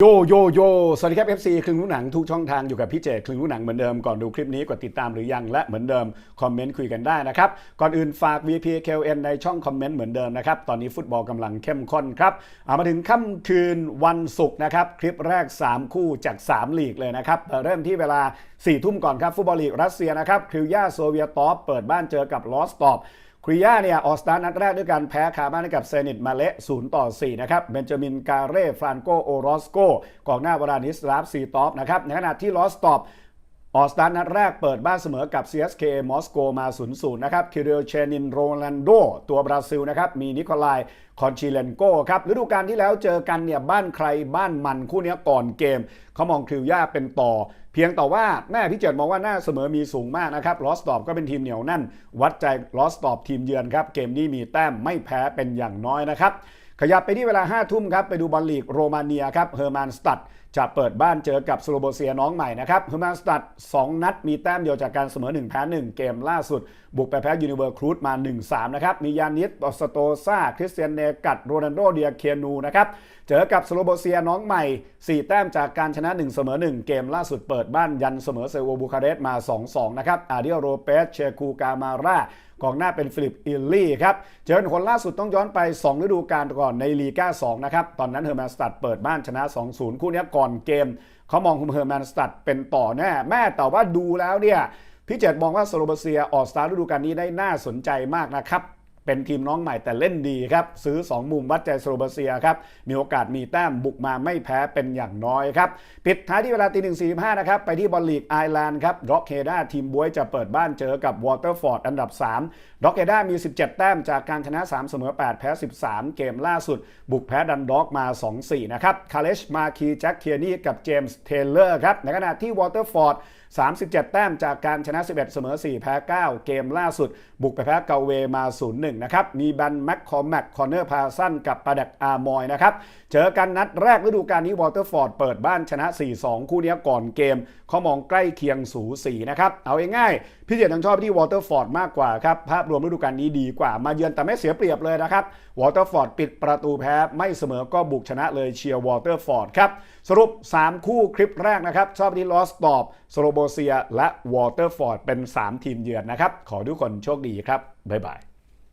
โยโยโยสวัสดีครับ FC คลึงรู้หนังทุกช่องทางอยู่กับพี่เจคลึงรู้หนังเหมือนเดิมก่อนดูคลิปนี้กดติดตามหรือยังและเหมือนเดิม คอมเมนต์คุยกันได้นะครับ ก่อนอื่นฝาก VP KLN ในช่องคอมเมนต์เหมือนเดิมนะครับ ตอนนี้ฟุตบอลกำลังเข้มข้นครับเอามาถึงค่ำคืนวันศุกร์นะครับ คลิปแรก 3 คู่จาก 3 ลีกเลยนะครับ เริ่มที่เวลา 4 ทุ่มก่อนครับฟุตบอลลีกรัสเซียนะครับคริวยาโซเวียตอฟเปิดบ้านเจอกับลอสตอฟ ริยาเนี่ยออกสตาร์นัดแรกด้วยการแพ้คาบ้านให้กับเซนิตมาเละ0ต่อ 4 นะครับ เบนจามิน กาเร่ ฟรานโก โอรอสโกกองหน้าวารานิสลาฟซีตอฟนะครับ ในขณะที่ลอสตอป ออสตาร์นัดแรกเปิดบ้านเสมอกับ CSK มอสโกมา 0-0 นะครับ คิริโอเชนินโรลันโด ตัวบราซิลนะครับ มีนิโคลายคอนชิเลนโกครับ ฤดูกาลที่แล้วเจอกันเนี่ย บ้านใครบ้านมันคู่นี้ก่อนเกม เขามองคริวย่าเป็นต่อ เพียงแต่ว่าแม่พี่เจิดมองว่าหน้าเสมอมีสูงมากนะครับ ลอสตอบก็เป็นทีมเหนียวแน่น วัดใจลอสตอบทีมเยือนครับ เกมนี้มีแต้มไม่แพ้เป็นอย่างน้อยนะครับ ขยับไปที่เวลา5ทุ่มครับไปดูบอลลีกโรมาเนียครับเฮอร์มานสตัดจะเปิดบ้านเจอกับสโลโบเซียน้องใหม่นะครับเฮอร์มานสตัด2นัดมีแต้มเดียวจากการเสมอ 1 แพ้ 1 เกมล่าสุด บุกไปแพ้ยูนิเวอร์ครูดมา 1-3 นะครับ มียานิสตอสโตซาคริสเตียนเนกัดโรนัลโดเดียเคียนูนะครับเจอกับสโลโบเซียน้องใหม่ 4 แต้มจากการชนะ 1 เสมอ 1 เกมล่าสุดเปิดบ้านยันเสมอเซโวบูคาเรสต์มา 2-2 นะครับอาเดียโรเปสเชคูกามาร่า กองหน้าเป็นฟิลิปอิลลี่ครับเจอคนล่าสุดต้องย้อนไป 2 ฤดูกาลก่อนในลีก้า2นะครับตอนนั้นเฮอร์แมนสตัดเปิดบ้านชนะ 2-0 คู่นี้ก่อนเกมเขามองคุณเฮอร์แมนสตัดเป็นต่อแน่แม่แต่ว่าดูแล้วเนี่ยพี่เจตมองว่าสโลบาเซียออกสตาร์ฤดูกาลนี้ได้น่าสนใจมากนะครับ เป็นทีมน้องใหม่แต่เล่นดีครับ ซื้อ 2 มุมวัดใจสโลบาเซียครับ มีโอกาสมีแต้มบุกมาไม่แพ้เป็นอย่างน้อยครับ ปิดท้ายที่เวลาตีหนึ่งสี่ห้านะครับ ไปที่บอลลีกไอร์แลนด์ครับร็อกเฮด้าทีมบวยจะเปิดบ้านเจอกับวอเตอร์ฟอร์ดอันดับ3ร็อกเฮด้ามี 17 แต้มจากการชนะ 3 เสมอ 8 แพ้ 13 เกมล่าสุด บุกแพ้ดันด็อกมา 2-4 นะครับคาเลชมาคีแจ็คเคียนี่กับเจมส์เทเลอร์ครับในขณะที่วอเตอร์ฟอร์ด37 แต้มจากการชนะ 11 เสมอ 4 แพ้ 9 เกมล่าสุด บุกไปแพ้เกาเวมา 0-1 นะครับ มีบันแม็กคอมแม็กคอนเนอร์พาสันกับปาดักอาร์มอยนะครับ เจอกันนัดแรกฤดูกาลนี้วอเตอร์ฟอร์ดเปิดบ้านชนะ 4-2 คู่นี้ก่อนเกมเขามองใกล้เคียงสูสีนะครับ เอาง่ายๆพี่เจตยังชอบที่วอเตอร์ฟอร์ดมากกว่าครับ ภาพรวมฤดูกาลนี้ดีกว่า มาเยือนแต่ไม่เสียเปรียบเลยนะครับ วอเตอร์ฟอร์ดปิดประตูแพ้ไม่เสมอก็บุกชนะเลยเชียร์วอเตอร์ฟอร์ดครับ สรุป 3 คู่คลิปแรกนะครับ ชอบที่ลอสตอบสโลโบเซีย และวอเตอร์ฟอร์ดเป็น 3 ทีมเยือนนะครับ ขอทุกคนโชคดีครับ บ๊ายบาย